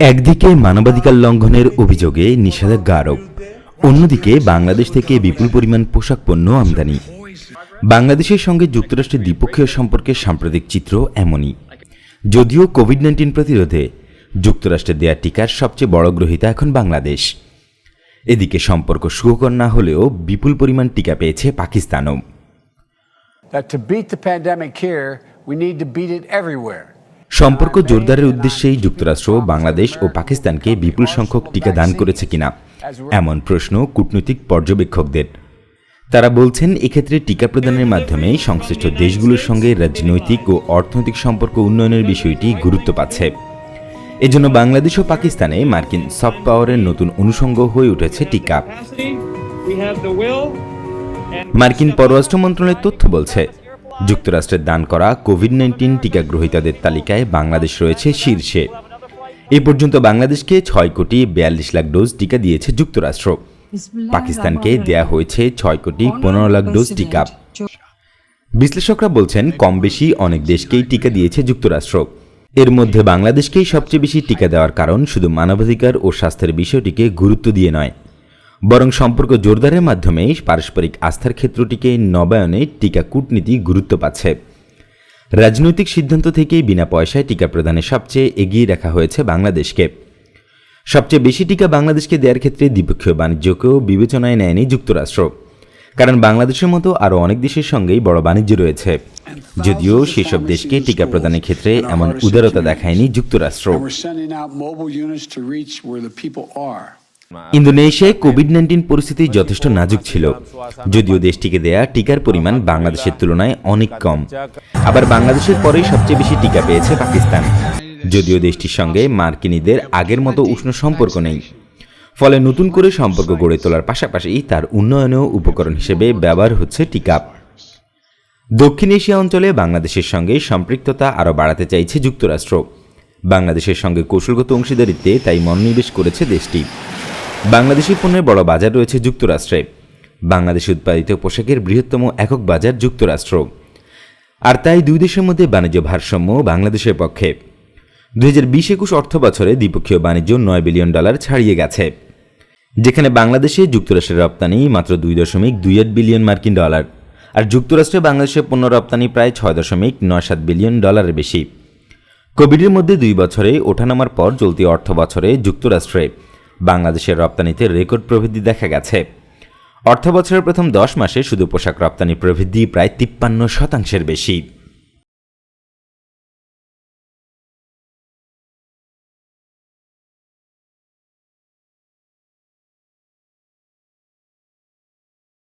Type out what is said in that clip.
একদিকে মানবাধিকার লঙ্ঘনের অভিযোগে নিষেধাজ্ঞা আরোপ অন্যদিকে বাংলাদেশ থেকে বিপুল পরিমাণ পোশাক পণ্য আমদানি। বাংলাদেশের সঙ্গে যুক্তরাষ্ট্রের দ্বিপক্ষীয় সম্পর্কের সাম্প্রতিক চিত্র এমনই। যদিও কোভিড নাইন্টিন প্রতিরোধে যুক্তরাষ্ট্রের দেয়া টিকার সবচেয়ে বড় গ্রহীতা এখন বাংলাদেশ। এদিকে সম্পর্ক সুখকর না হলেও বিপুল পরিমাণ টিকা পেয়েছে পাকিস্তানও। That to beat the pandemic here, we need to beat it everywhere. সম্পর্ক জোরদারের উদ্দেশ্যেই যুক্তরাষ্ট্র, বাংলাদেশ ও পাকিস্তানকে বিপুল সংখ্যক টিকা দান করেছে কিনা, এমন প্রশ্ন কূটনৈতিক পর্যবেক্ষকদের। তারা বলছেন, এক্ষেত্রে টিকা প্রদানের মাধ্যমে সংশ্লিষ্ট দেশগুলোর সঙ্গে রাজনৈতিক ও অর্থনৈতিক সম্পর্ক উন্নয়নের বিষয়টি গুরুত্ব পাচ্ছে। এজন্য বাংলাদেশ ও পাকিস্তানে মার্কিন সফট পাওয়ারের নতুন অনুষঙ্গ হয়ে উঠেছে টিকা। মার্কিন পররাষ্ট্র মন্ত্রণালয়ের তথ্য বলছে যুক্তরাষ্ট্রের দান করা কোভিড নাইন্টিন টিকা গ্রহীতাদের তালিকায় বাংলাদেশ রয়েছে শীর্ষে। এ পর্যন্ত বাংলাদেশকে ছয় কোটি বিয়াল্লিশ লাখ ডোজ টিকা দিয়েছে যুক্তরাষ্ট্র। পাকিস্তানকে দেয়া হয়েছে ছয় কোটি পনেরো লাখ ডোজ টিকা। বিশ্লেষকরা বলছেন কম বেশি অনেক দেশকেই টিকা দিয়েছে যুক্তরাষ্ট্র। এর মধ্যে বাংলাদেশকেই সবচেয়ে বেশি টিকা দেওয়ার কারণ শুধু মানবাধিকার ও স্বাস্থ্যের বিষয়টিকে গুরুত্ব দিয়ে নয়। বরং সম্পর্ক জোরদারের মাধ্যমে পারস্পরিক আস্থার ক্ষেত্রটিকে নবায়নে টিকা কূটনীতি গুরুত্ব পাচ্ছে। রাজনৈতিক সিদ্ধান্ত থেকেই বিনা পয়সায় টিকা প্রদানে সবচেয়ে এগিয়ে রাখা হয়েছে বাংলাদেশকে। সবচেয়ে বেশি টিকা বাংলাদেশকে দেওয়ার ক্ষেত্রে দ্বিপক্ষীয় বাণিজ্যকেও বিবেচনায় নেয়নি যুক্তরাষ্ট্র। কারণ বাংলাদেশের মতো আরও অনেক দেশের সঙ্গেই বড় বাণিজ্য রয়েছে। যদিও সেসব দেশকে টিকা প্রদানের ক্ষেত্রে এমন উদারতা দেখায়নি যুক্তরাষ্ট্র। ইন্দোনেশিয়ায় কোভিড নাইন্টিন পরিস্থিতি যথেষ্ট নাজুক ছিল। যদিও দেশটিকে দেয়া টিকার পরিমাণ বাংলাদেশের তুলনায় অনেক কম। আবার বাংলাদেশের পরেই সবচেয়ে বেশি টিকা পেয়েছে পাকিস্তান। যদিও দেশটির সঙ্গে মার্কিনীদের আগের মতো উষ্ণ সম্পর্ক নেই। ফলে নতুন করে সম্পর্ক গড়ে তোলার পাশাপাশি তার উন্নয়নেও উপকরণ হিসেবে ব্যবহার হচ্ছে টিকা। দক্ষিণ এশিয়া অঞ্চলে বাংলাদেশের সঙ্গে সম্পৃক্ততা আরও বাড়াতে চাইছে যুক্তরাষ্ট্র। বাংলাদেশের সঙ্গে কৌশলগত অংশীদারিত্বে তাই মনোনিবেশ করেছে দেশটি। বাংলাদেশি পণ্যের বড় বাজার রয়েছে যুক্তরাষ্ট্রে। বাংলাদেশে উৎপাদিত পোশাকের বৃহত্তম একক বাজার যুক্তরাষ্ট্র। আর তাই দুই দেশের মধ্যে বাণিজ্য ভারসাম্য বাংলাদেশের পক্ষে। দুই হাজার বিশ একুশ অর্থ বছরে দ্বিপক্ষীয় বাণিজ্য নয় বিলিয়ন ডলার ছাড়িয়ে গেছে। যেখানে বাংলাদেশে যুক্তরাষ্ট্রের রপ্তানি মাত্র দুই দশমিক দুই আট বিলিয়ন মার্কিন ডলার। আর যুক্তরাষ্ট্রে বাংলাদেশের পণ্য রপ্তানি প্রায় ছয় দশমিক নয় সাত বিলিয়ন ডলারের বেশি। কোভিডের মধ্যে দুই বছরে ওঠানামার পর চলতি অর্থ বছরে যুক্তরাষ্ট্রে বাংলাদেশের রপ্তানিতে রেকর্ড প্রবৃদ্ধি দেখা গেছে। অর্থবছরের প্রথম দশ মাসে শুধু পোশাক রপ্তানি প্রবৃদ্ধি প্রায় তিপ্পান্ন শতাংশের বেশি।